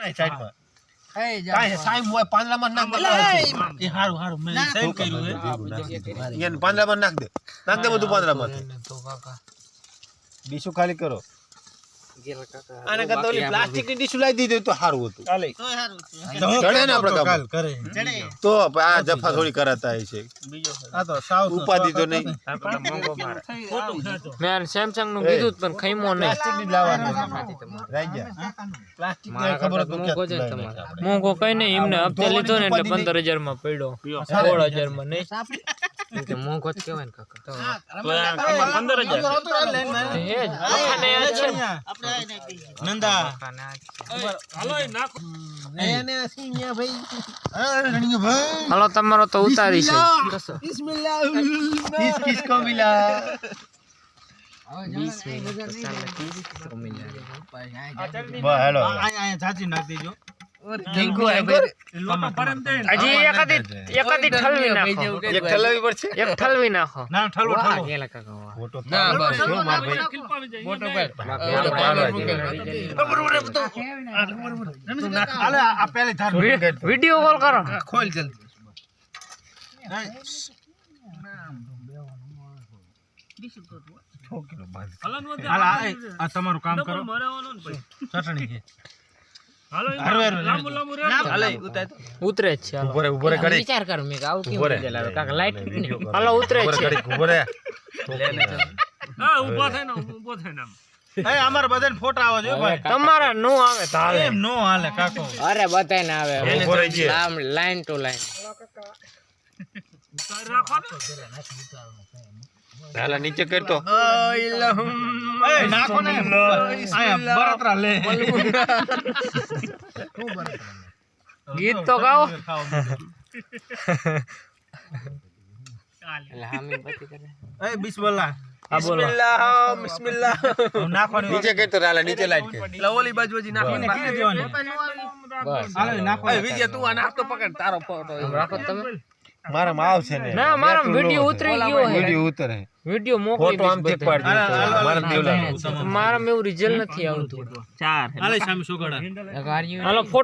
નહીં સાઈડમાં પાંદડામાં નાખ દે હારું હારું મેં સહી કર્યું હે. એને પાંદડામાં નાખ દે નાખ દે બધું પાંદરામાં તો ખાલી કરો. આને કરતા ઓલી પ્લાસ્ટિકની ડીશું લાવી દીધી તો સારું હતું. ચડે ને આપણે કામ? કરે. તો આ જફા થોડી કરાતા છે આ તો સાવ ઉપાધિ તો નહીં. મેં સેમસંગનું કીધું પણ ખાઈમો નહીં. પ્લાસ્ટિકની જ લાવવાની. રાઈ ગયા? પ્લાસ્ટિકની ખબર હતું તમારે. મોંઘો કઈ નહીં. એમને હપ્તે લીધો ને એટલે પંદર હજારમાં પડ્યો સોળ હજારમાં નહીં મોંઘો જ કહેવાય ને કાકા. હે જ. આખાને આ છે નંદા. હાલો તમારો તો ઉતારી છે. હેલો. નાખ દેજો. વિડિયો કોલ કરો. ખોલ જલ્દી. તમારું કામ કરો. ચટણી ઉતરે જ છે હાલો. ઊભો રે ઊભો રે ઘડી વિચાર કર મેં આવું કેમ ઊભો લાવે કાકા લાઈટ હાલો ઉતરે ઊભો જ રે છે. ઘડી ઊભો રે એ અમારે બધાને ફોટા આવા જોઈએ ભાઈ. તમારા નો આવે તો હાલે. એમ નો હાલે કાકો. અરે બધાય ને આવે ઊભો રહી છે. લાઈન ટુ લાઈન હાલા નીચે કરતો એ નાખો ને આયા બળતરા લે ગીત તો ગાઓ બીજું. એ બિસ્મિલ્લાહ હા બોલો હવે નાખવાની નીચે કરતો હાલા નીચે લાઈટ કર નાખવાની કીને દેવાની બસ હાલો નાખો રાખો તમે મારા માં આવશે ને ના મારા વિડિયો ઉતરી ગયો હે. વિડિયો ઉતરે. વિડિયો મોકલી ફોટો આમ ચેક હાલો, મારા દેવલા. મારામાં એવું રિઝલ્ટ નથી આવતું. હાલે સામે સોગડા હાલો ફોટો